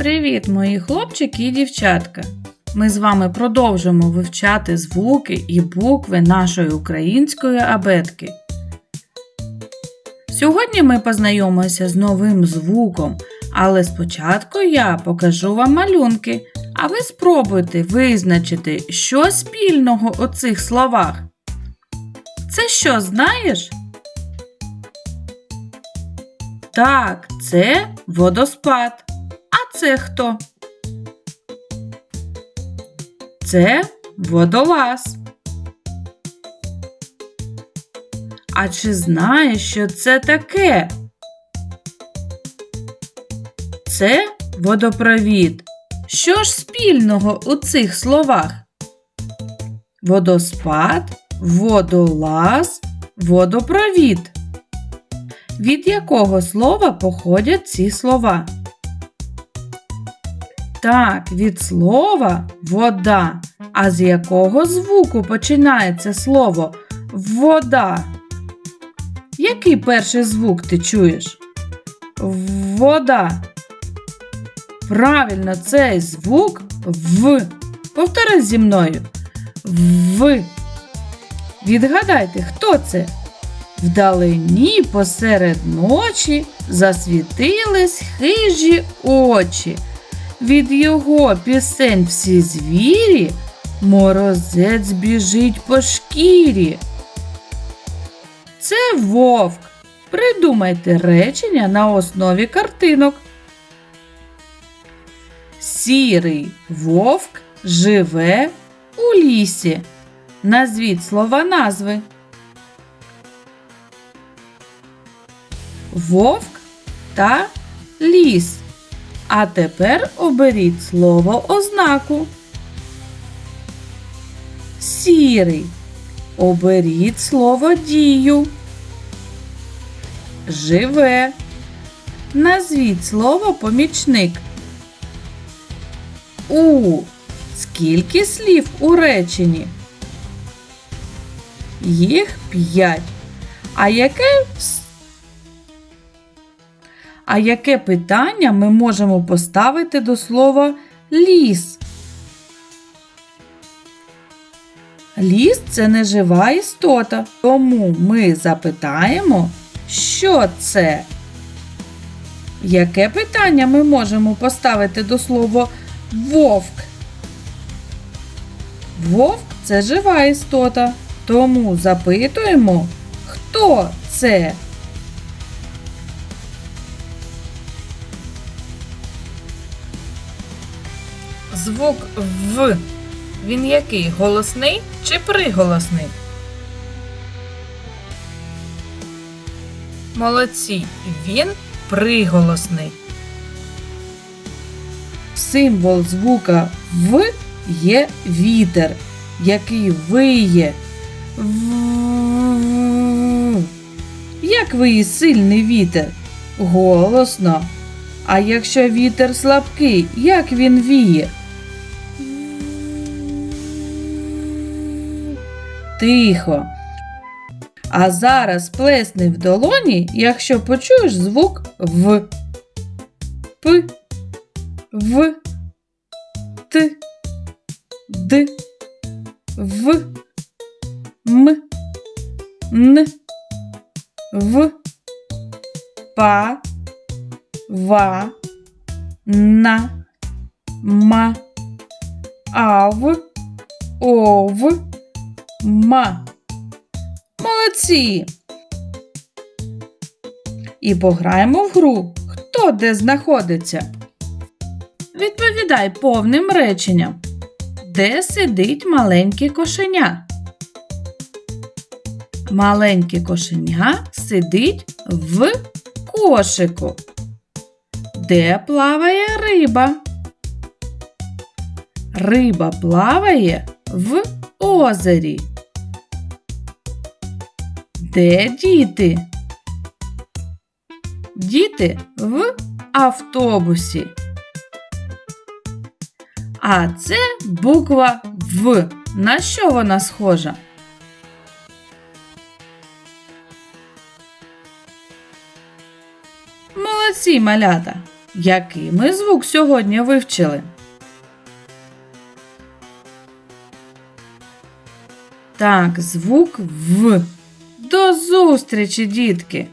Привіт, мої хлопчики і дівчатка! Ми з вами продовжимо вивчати звуки і букви нашої української абетки. Сьогодні ми познайомимося з новим звуком, але спочатку я покажу вам малюнки, а ви спробуйте визначити, що спільного у цих словах. Це що, знаєш? Так, це водоспад. Це хто? Це водолаз. А чи знаєш, що це таке? Це водопровід. Що ж спільного у цих словах? Водоспад, водолаз, водопровід. Від якого слова походять ці слова? Так, від слова вода. А з якого звуку починається слово вода? Який перший звук ти чуєш? Вода. Правильно, цей звук в. Повтори зі мною. В. Відгадайте, хто це? Вдалині посеред ночі засвітились хижі очі. Від його пісень всі звірі, морозець біжить по шкірі. Це вовк. Придумайте речення на основі картинок. Сірий вовк живе у лісі. Назвіть слова назви. Вовк та ліс. А тепер оберіть слово ознаку. Сірий. Оберіть слово дію. Живе. Назвіть слово помічник. У. Скільки слів у реченні? Їх п'ять. А яке а яке питання ми можемо поставити до слова ліс? Ліс це не жива істота, тому ми запитаємо, що це? Яке питання ми можемо поставити до слова вовк? Вовк це жива істота, тому запитуємо, хто це? Звук В. Він який? Голосний чи приголосний? Молодці. Він приголосний. Символ звука В є вітер, який виє. Як виє сильний вітер? Голосно. А якщо вітер слабкий, як він віє? Тихо. А зараз плесни в долоні, якщо почуєш звук В. П. В. Т. Д. В. М. Н. В. Па. Ва. На. Ма. Ав. Ов. Ма. Молодці. І пограємо в гру. Хто де знаходиться? Відповідай повним реченням. Де сидить маленьке кошеня? Маленьке кошеня сидить в кошику. Де плаває риба? Риба плаває в озері. Де діти? Діти в автобусі. А це буква В. На що вона схожа? Молодці малята! Який ми звук сьогодні вивчили? Так, звук В. До зустрічі, дітки!